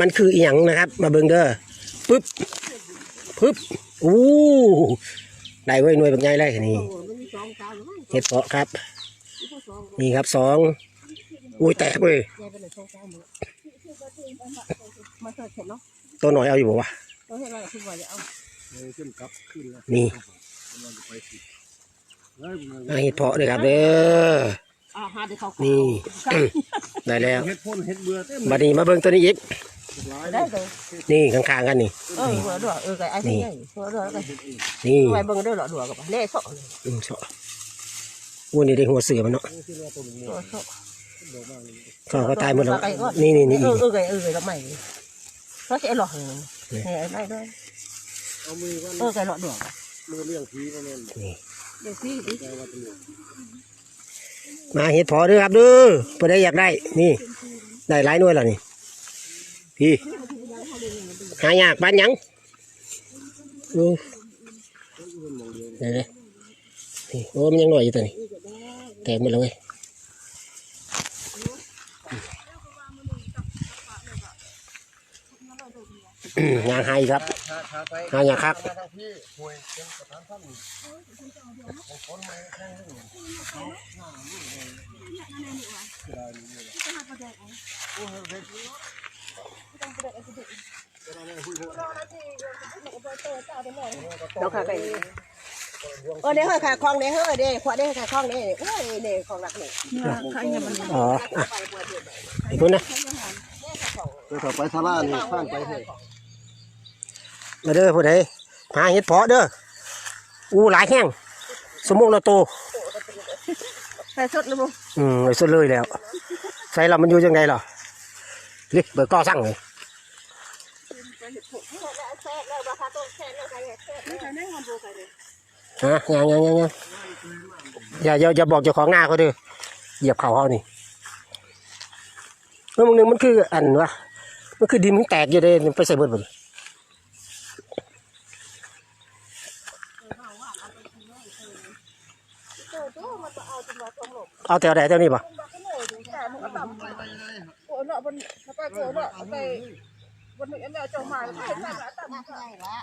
มันคืออีหยังนะครับ มาเบิงเด้อปึ๊บปึ๊บอู้ได้เว้ยหน่วยแบบใหญ่เลยนี่เห็ดเพาะครับ นี่ครับสองอุ้ยแตกเว้ยมาเกิดเสร็จเนาะตัวหน่อยเอาอยู่บ่วะเราเห็นอะไรคุณว่าจะเอาขึ้นกลับขึ้นแล้วนี่มันไปสิเฮ้ยมันอ่าเห็ดเพาะเลยครับเด้อ อ่าหาเดี๋ยวเขานี่ ได้แล้วเฮ็ดพ่นเฮ็ดเบื่อเต็มบัดนี้มาเบิ่งตัวนี้อีกหลายได้เลยนี่ข้างๆกันนี่ เออหัวดัวเออไก่ไอ้ที่ใหญ่หัวดัวไก่นี่ไว้เบิ่งเด้อหล่อดัวกับเล่โซ่อืมเฉาะอู้นี่ได้หัวเสือมันเนาะตัวโซ่เขาก็ตายหมดแล้วนี่นี่นี่เออีอกเออไก่เออไก่ดอกไม้เพราะจะหล่อเนี่ยได้ด้วยเอามือก็เออไก่หล่อดัวมือเลี้ยงผีก็แม่นนี่เดี๋ยวพี่ มาเห็ดพอเด้อครับเด้อเพื่อได้อยากได้ นี่ ได้หลายหน่วยแล้วนี่ พี่ หายากปานหยังดูนี่นี่โอ้มันยังหน่อยอยู่ตัวนี้แตกหมดแล้วเว้ยงานให้ครับ หาอย่างครับทางพี่ห่วยเป็นสถานท่านของคนมาแค่นี้เราขาไก่เออเดี๋ยวขาคลองเดี๋ยวเฮ้ยเดี๋ยวขวดเดี๋ยวขาคลองเดี๋ยวโอ้ยเดี๋ยวของหลักนี่อ๋ออะไอ้พุ่นะดี๋ยวต่อไปทาร่านี่ข้างไปให้ มาเด้อผู้ใดหาเห็ดเพาะเด้ออู้หลายแห้งสมมุงเราโตใส่สดเลยมั้งอืมไอ้สุดเลยแล้ว ใส่เรามันอยู่จังไงหรอลิเบิกก่อสั่งเลยฮะยังยังยังยังอย่าอย่าอย่าบอกเจ้าของหน้าเขาเด้อเหยียบเขาเขานี่เมื่อมึงนึงมันคืออันวะมันคือดินมันแตกอยู่เลยไปใส่เบิดเบิด เอาแต่ไหนแต่นี้ป่ะ โอ้เนาะบนถ้าไปโอ้เนาะไปบนนี้อันเนี้ยจงมาไปใส่ละ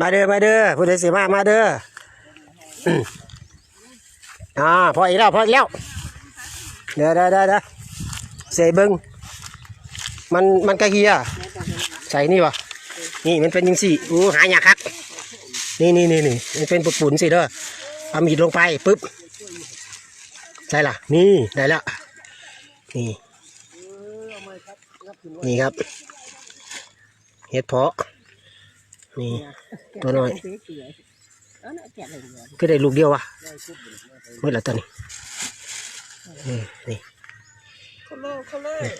มาเด้อมาเด้อผู้ใดสิมามาเด้ออ่าพออีกแล้วพออีกแล้วเด้อเด้อเด้อเด้อเสยเบิงมันมันกระเฮียใส่นี่วะนี่มันเป็นยังสี่อู้หายากครับนี่นี่นี่นี่มันเป็นปุ่นๆสิเด้อเอามีดลงไปปุ๊บใช่ล่ะนี่ได้ล้วนี่นี่ครับเห็ดเพาะ นี่ ตัวน้อยเอาเนาะแกะเลยเนาะก็ได้ลูกเดียววะเมื่อไหร่ตัวนี้อืมนี่เขาเลิกเขาเลิก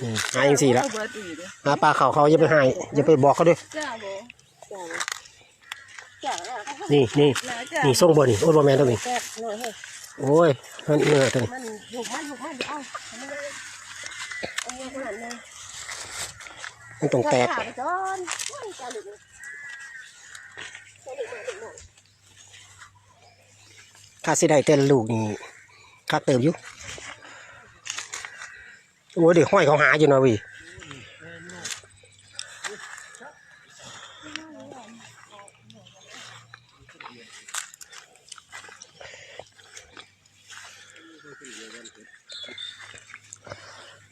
อืมหาอย่างสี่ละเบอร์ตีเด้อหาปลาเขาเขาอย่าไปหายอย่าไปบอกเขาด้วยจ้าบ่จ้าจ้าจ้านี่นี่จ้านี่ส่งบ่นี่โอ้ยบ่แม่นตัวนี้แตกหน่อยเฮ้ยโอ้ยมันเนื้อตัวนี้ มันหุบมันหุบมันเอาเอาเงินคนนั้นเลยมันต้องแตกขาไปก่อนมันจะหลุดเลยถ้าสิได้แต่ละลูกนี่ค่าเติมอยู่โอ้ยเดี๋ยวห้อยเขาหาอยู่นะเวิ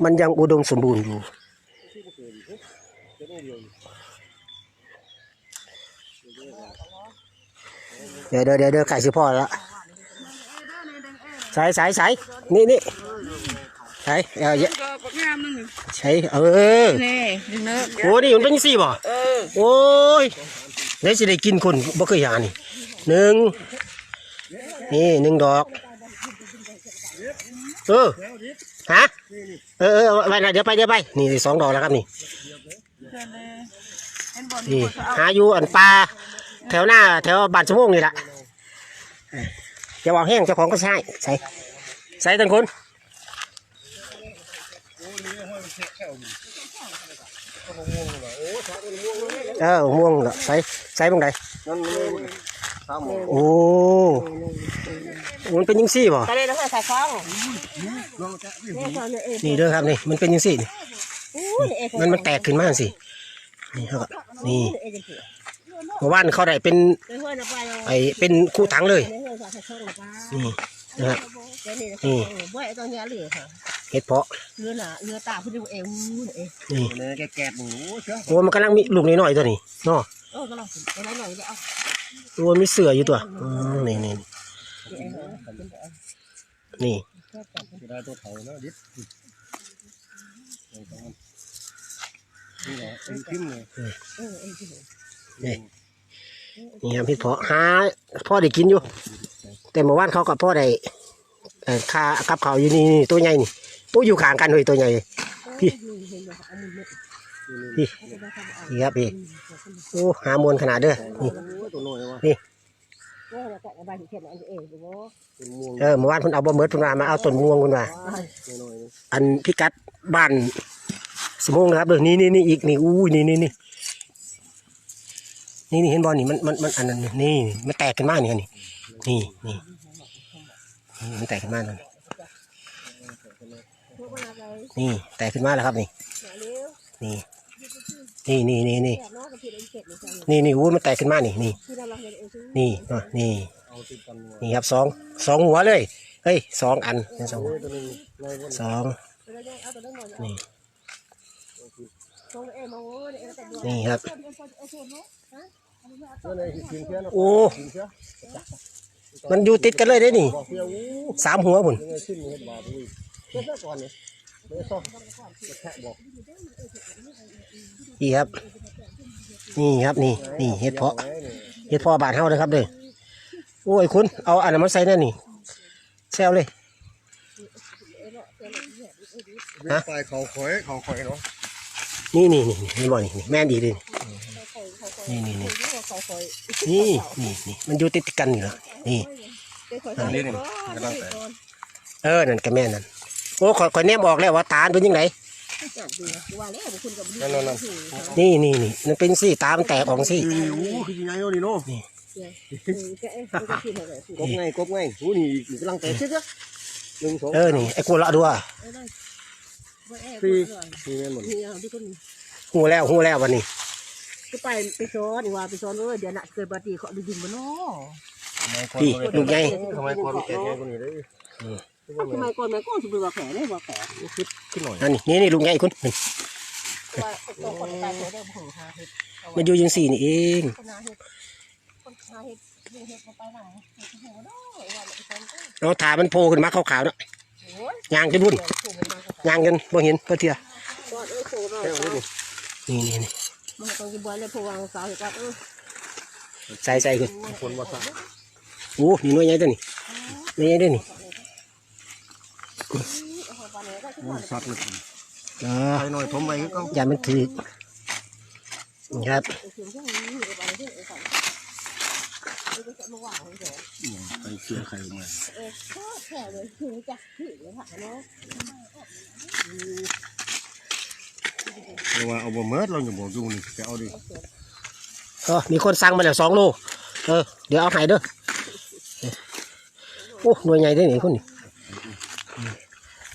มันยังอุดมสมบูรณ์อยู่ เดี๋ยวเดี๋ยวเดี๋ยวเดี๋ยวไก่สิพ่อละใส่ใส่ใส่นี่นี่ใส่เอาเยอะใส่เออนี่เนื้อโอ้นี่มันเป็นสี่บ่เอโอ้ยเดี๋ยวสิได้กินคนบ่เคยหานี่หนึ่งนี่หนึ่งดอกเออฮะเออเออไปนะเดี๋ยวไปเดี๋ยวไปนี่สองดอกแล้วครับนี่ นบอลนี่หาอยู่อันปลาแถวหน้า แถวบ้านสมงนี่แหละจะวางแห้งเจ้าของก็ใช่ใส่ใส่ตั้งคนโอ้นี่ห้อยมันแค่แค่วนี่ก็มะม่วงเลยโอ้ชาเป็นม่วงเลยเออม่วงเหรอใส่ใส่ตรงไหนนั่นเลยสามหมอโอ้มันเป็นยังซี่บ่ก็เลยต้องใส่ฟองลองจะพี่เนี่ยตอนนี้เองนี่เด้อครับนี่มันเป็นยังซี่นี่อู้เองมันมันแตกขึ้นมาสิ นี่ครับนี่เมื่อวานเขาได้เป็นไอเป็นคู่ถังเลยนี่นะครับนี้นะบ่อยตอนนี้เหลือค่ะเห็ดเพาะเรือหนาเรือตาพูดดูเองนี่แกแกะหนูโอ้มันกำลังมีลูกน้อยๆตัวนี้เนาะเออก็ลองสิเอาหน่อยเดี๋ยวเอาโอ้มีเสืออยู่ตัวอืมนี่นี่ นี่จะได้ตัวเถานะดิบนี่เหรอไอ้พิมพ์เลยเออเองที่นี่ครับเห็ดเพาะหาพ่อได้กินอยู่ แต่เมื่อวานเขากับพ่อได้เอ่ากับเขาอยู่นี่ตัวใหญ่นี่ตัวอยู่ข้างกันเลยตัวใหญ่พี่พี่นี่ครับพี่โอ้หามวลขนาดเด้อนี่นี่เอองดูว่าเมื่อวานเพิ่นเอาบ่เมิดเพิ่นามาเอาต้นม่วงเพิ่นว่าอยอันพิกัดบ้าน สมงนะครับเด้อนี่นี่นี่อีกนี่อู้นี่นี่นี่นี่นี่เห็นบอลนี่มันมันมันอันนั้นนี่มันแตกกันมากนี่นี่นี่นี่มันแตกขึ้นมาแล้วนี่นี่แตกขึ้นมาแล้วครับนี่นี่นี่นี่นี่นี่นี่อู้นี่อู้มันแตกขึ้นมานี่นี่นี่นะนี่นี่ครับสองสองหัวเลยเฮ้ยสองอันนี่สองสองนั้ นหน่อยนี่ตรงเอ็มโอ้เอ็มแต่ดูนี่ครับตัวในกินเชื่อนะโอ้กินเชื่อมันอยู่ติดกันเลยได้นี่บอกเพื่ออู้สามหัวพุ่นยังไงขึ้นเห็ดบาปอุ้ยเชื่อก่อนเนี่ยไม่ชอบแค่บอกนี่ครับ นี่ครับนี่ นี่เห็ดเพาะไว้เนี่ยเห็ดเพาะบานเฮาเลยครับเด้อโอ้ยคุณเอาอันนั้นมาใส่นั่นนี่แซวเลยฮะไปเขาคอยเขาคอยเนาะ นี่นี่นี่นี่นี่บ่นี่นี่แม่นดีเลยนี่นี่นี่เขาคอยนี่นี่นี่มันอยู่ติดกันอยู่แล้วนี่นี่นี่กระดังแต่เออนั่นก็แม่นนั่นโอ้ขอยขอยแนมออกแล้วว่าตามันเป็นยังไงว่าแล้วคุณกับนั่นนั่นนั่นนี่นี่นี่มันเป็นซี่ตามันแตกออกซี่อู้คือยังไงเนาะนี่เนาะแกเอ็มก็คิดอะไรกบไงกบไงอู้นี่กำลังแต่เชื่อหนึ่งสองเออนี่ไอ้กูละดูอะ สี่สี่แม่นหมดนี่เอาที่คนหูแล้วหูแล้ววันนี้ก็ไปไปซ้อนว่าไปซ้อนเลยเดี๋ยวน่ะเกิดปฏิเขาดึงมาเนาะพี่ลูกใหญ่ทำไมคนแก่ๆคนนี้ได้ทำไมก่อนแม่ก็สุดว่าแผลเนี่ยว่าแผลขึ้นหน่อยนั่นนี่นี่นี่ลูกใหญ่คุณนี่ว่าตัวคนตายเดี๋ยวผมหาเห็ดมันอยู่ยังสี่นี่เองคนหาเห็ดคนหาเห็ดยิงเห็ดมาไปไหนโอ้โหน้อยว่าไปซ้อนก็เอาถามันโผล่ขึ้นมาขาวๆเนาะโอ้ ยยางจนพุ่นเดี๋ยวถูกมันมายางจนบ่เห็นเพื่อเทียก็เออถูกมาแค่นี้นี่นี่นี่นี่มันต้องกินบอยเลยพวงสาวเห็ดก็เออใส่ใส่ขึ้นคนมาสั่งโอ้นี่หน่วยใหญ่ตัวนี้หน่วยใหญ่ด้วยนี่สัตว์เลยอ๋อไปหน่อยทมไปก็อย่ามันถือนี่ครับไป เชื่อใครมาเออแค่เลยคือจ้ะคือเลยค่ะเนาะเพราะว่าเอาบ่เมิดเราอย่าบอกดูนี่จะเอาดิเออมีคนสั่งมาแล้วสองโลเออเดี๋ยวเอาให้เด้อโอ้หน่วยใหญ่ด้วยนี่คนนี้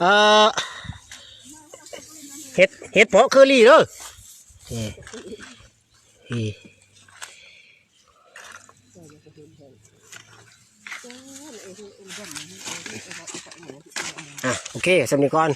เออเห็ดเห็ดเพาะเคอรี่เด้อเฮ้ อะโอเคสำนีก่อน